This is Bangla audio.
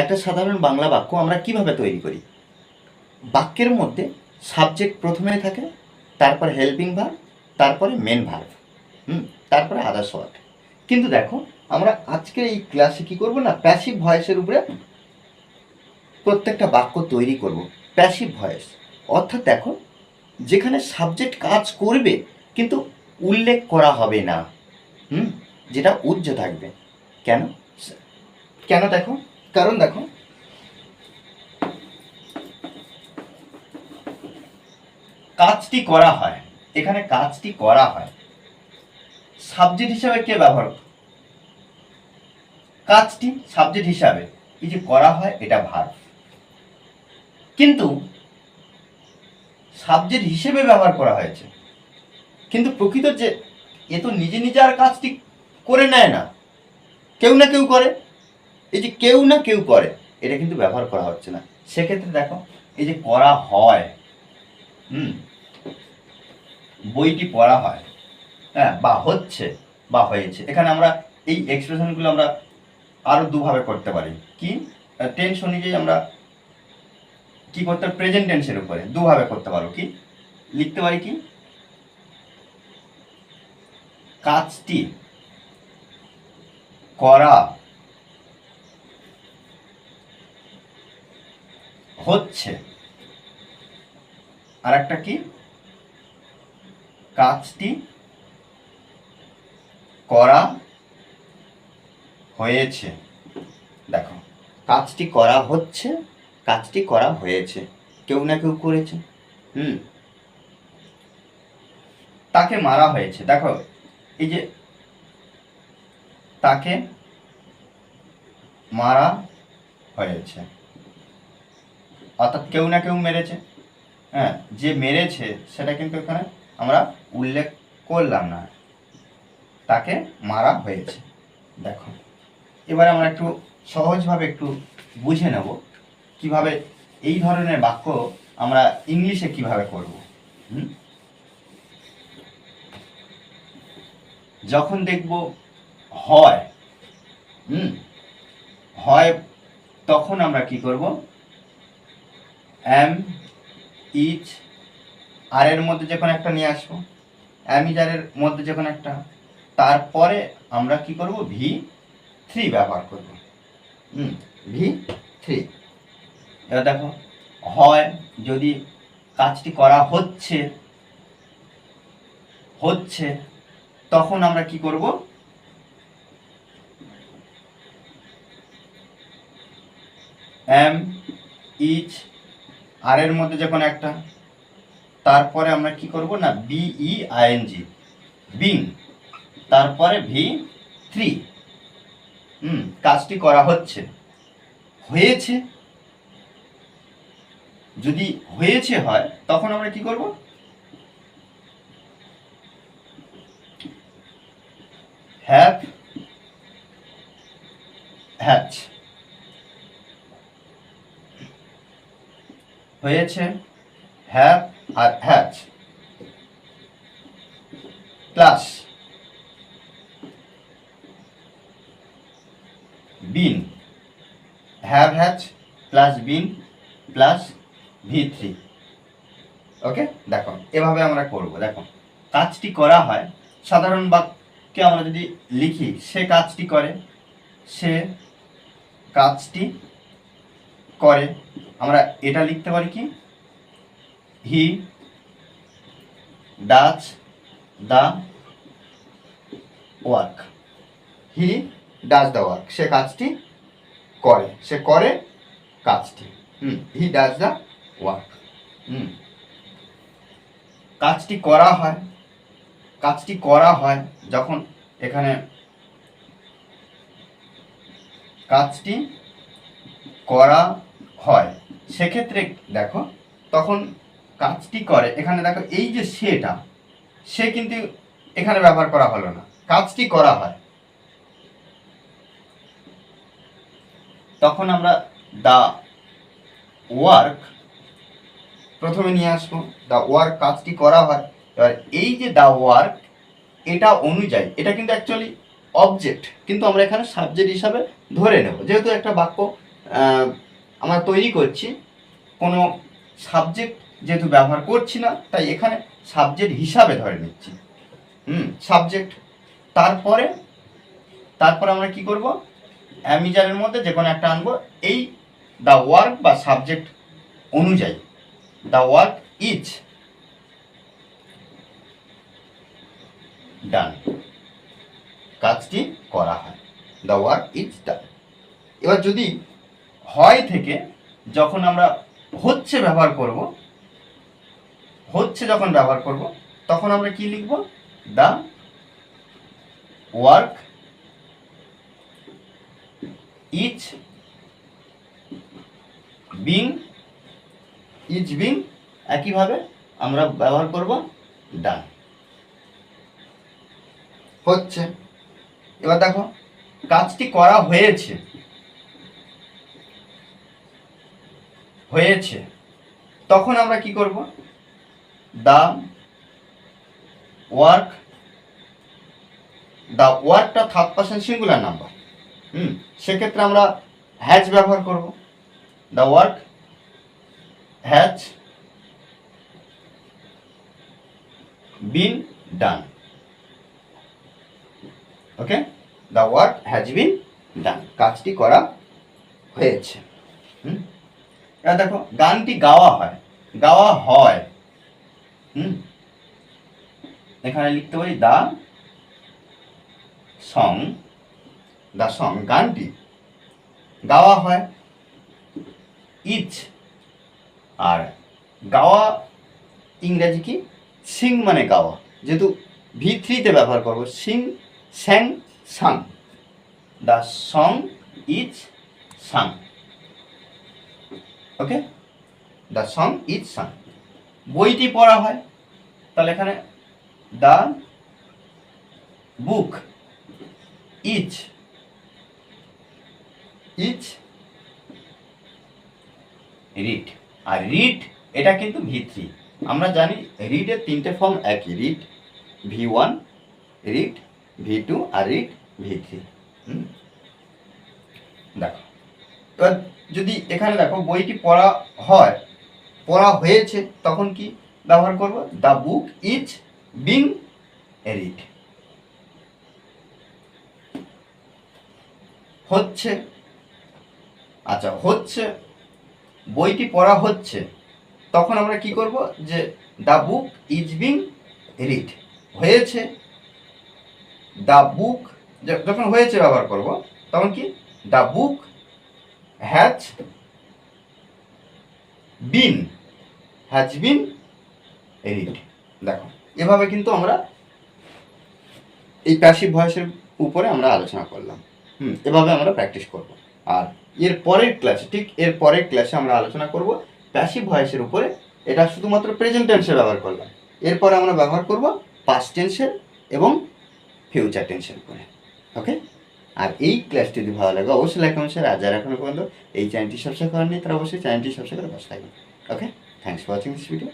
একটা সাধারণ বাংলা বাক্য আমরা কীভাবে তৈরি করি? বাক্যের মধ্যে সাবজেক্ট প্রথমে থাকে, তারপর হেল্পিং ভার্ব তারপরে মেন ভার্ব হুম? তারপরে আদার্স ওয়ার্ড কিন্তু দেখো, আমরা আজকে এই ক্লাসে কি করব না? প্যাসিভ ভয়েসের উপরে প্রত্যেকটা বাক্য তৈরি করব। প্যাসিভ ভয়েস অর্থাৎ দেখো, যেখানে সাবজেক্ট কাজ করবে, কিন্তু উল্লেখ করা হবে না, হুম? যেটা উজ্জ থাকবে। কেন? কেন দেখো কারণ দেখো, কাজটি করা হয়, এখানে কাজটি করা হয়। সাবজেক্ট হিসাবে কে ব্যবহার কাজটি সাবজেক্ট হিসাবে যে করা হয়, এটা ভার। কিন্তু সাবজেক্ট হিসেবে ব্যবহার করা হয়েছে। কিন্তু প্রকৃত যে, এ তো নিজে নিজে আর কাজটি করে নেয় না। কেউ না কেউ করে। এই যে কেউ না কেউ করে, এটা কিন্তু ব্যবহার করা হচ্ছে না। সেক্ষেত্রে দেখো, এই যে করা হয়, হুম, বইটি পড়া হয় হ্যাঁ বা হচ্ছে, বা হয়েছে। এখানে আমরা এই এক্সপ্রেশনগুলো আমরা আরও দুভাবে করতে পারি। কি? টেন্স অনুযায়ী আমরা কি করতে পারি? প্রেজেন্ট টেন্সের উপরে দুভাবে করতে পারো। কি? লিখতে পারি কি? কাজটি করা হচ্ছে। আর একটা কি? কাজটি করা হয়েছে। দেখো, কাজটি করা হচ্ছে, কাজটি করা হয়েছে। কেউ না কেউ করেছে। হুম। তাকে মারা হয়েছে। দেখো, এই যে তাকে মারা হয়েছে। অর্থাৎ কেউ না কেউ মেরেছে। হ্যাঁ যে মেরেছে সেটা কিন্তু এখানে আমরা উল্লেখ করলাম না। তাকে মারা হয়েছে। দেখো, এবার আমরা একটু সহজভাবে একটু বুঝে নেব কীভাবে এই ধরনের বাক্য আমরা ইংলিশে কীভাবে করব? যখন দেখব হয়, হুম? হয়, তখন আমরা কি করব? এম ইচ আর এর মধ্যে যে কোনো একটা নিয়ে আসব এম ইজ আর এর মধ্যে যে কোনো একটা, তারপরে আমরা কি করব? ভি থ্রি ব্যবহার করব। হুম ভি থ্রি এবার দেখো, হয় যদি কাজটি করা হচ্ছে হচ্ছে, তখন আমরা কি করব? এম ইচ আর এর মধ্যে যে কোনো একটা, তারপরে আমরা কি করব না? বিই আইএনজি বিং তারপরে ভি থ্রি হুম, কাজটি করা হচ্ছে। হয়েছে। যদি হয়েছে হয়, তখন আমরা কি করব? হ্যাভ হ্যাচ হয়েছে। Have R has plus been have has plus been plus V three okay দেখো, এভাবে আমরা করব। দেখো, কাজটি করা হয়। সাধারণ বাক্যে আমরা যদি লিখি, সে কাজটি করে, সে কাজটি করে। আমরা এটা লিখতে পারি কি? He does the work he does the work সে কাজটি করে। সে করে কাজটি। হুম। হি ডাজ দ্য ওয়ার্ক হুম। কাজটি করা হয়। কাজটি করা হয় যখন এখানে কাজটি করা হয়। সেক্ষেত্রে দেখো, তখন কাজটি করে, এখানে দেখো এই যে সেটা, সে কিন্তু এখানে ব্যবহার করা হলো না, কাজটি করা হয়। তখন আমরা দা ওয়ার্ক প্রথমে নিয়ে আসব দা ওয়ার্ক কাজটি করা হয়, এবার এই যে দা ওয়ার্ক এটা অনুযায়ী, এটা কিন্তু অ্যাকচুয়ালি অবজেক্ট কিন্তু আমরা এখানে সাবজেক্ট হিসাবে ধরে নেব, যেহেতু একটা বাক্য আমরা তৈরি করছি, কোনো সাবজেক্ট যেহেতু ব্যবহার করছি না, তাই এখানে সাবজেক্ট হিসাবে ধরে নিচ্ছি। হুম সাবজেক্ট তারপরে তারপরে আমরা কি করব? অ্যামিজারের মধ্যে যে কোনো একটা আনব, এই দ্য ওয়ার্ক বা সাবজেক্ট অনুযায়ী। দ্য ওয়ার্ক ইজ ডান কাজটি করা হয়। দ্য ওয়ার্ক ইজ ডান এবার যদি হয় থেকে যখন আমরা হচ্ছে ব্যবহার করব, হচ্ছে যখন ব্যবহার করব, তখন আমরা কি লিখব? The work is being is being একইভাবে আমরা ব্যবহার করব ডান হচ্ছে। এবার দেখো, কাজটি করা হয়েছে। হয়েছে, তখন আমরা কি করব? দা ওয়ার্ক দা ওয়ার্কটা থার্ড পার্সন সিঙ্গুলার নাম্বার হুম? সেক্ষেত্রে আমরা হ্যাজ ব্যবহার করব। The work has been done okay the work has been done কাজটি করা হয়েছে, হুম? এবার দেখো, গানটি গাওয়া হয়। গাওয়া হয়। হুম? এখানে লিখতে পারি, দা সং দা সং, গানটি গাওয়া হয়। ইচ আর গাওয়া ইংরেজি কি? সিং মানে গাওয়া। যেহেতু ভি থ্রিতে ব্যবহার করব, sing, sang, sung. The song is sung. Okay the song is sung বইটি পড়া হয়। তাহলে এখানে the book is is read R read এটা কিন্তু ভি থ্রি আমরা জানি রিডের তিনটে ফর্ম একই। Read V one read V two আর রিড ভি থ্রি দেখো। এবার যদি এখানে দেখো বইটি পড়া হয়, পড়া হয়েছে, তখন কি ব্যবহার করব? The book is being read হচ্ছে আচ্ছা হচ্ছে, বইটি পড়া হচ্ছে, তখন আমরা কি করব? যে the book is being read হয়েছে দ্য বুক যখন হয়েছে ব্যবহার করব, তখন কি? The book has been has been read দেখো, এভাবে কিন্তু আমরা এই প্যাসিভ ভয়েসের উপরে আমরা আলোচনা করলাম। হুম, এভাবে আমরা প্র্যাকটিস করব। আর এর পরের ক্লাসে ঠিক এর পরের ক্লাসে আমরা আলোচনা করব প্যাসিভ ভয়েসের উপরে। এটা শুধুমাত্র প্রেজেন্ট টেন্সে ব্যবহার করলাম। এরপরে আমরা ব্যবহার করব পাস্ট টেন্সের এবং ফিউচার টেন্সের উপরে। ওকে আর এই ক্লাসটি যদি ভালো লাগে, অবশ্যই লাইক কমেন্ট আর যারা এখনও পর্যন্ত এই চ্যানেলটি সাবস্ক্রাইব করেননি, তারা অবশ্যই চ্যানেলটি সাবস্ক্রাইব করে বসে থাকবেন। Okay thanks for watching this video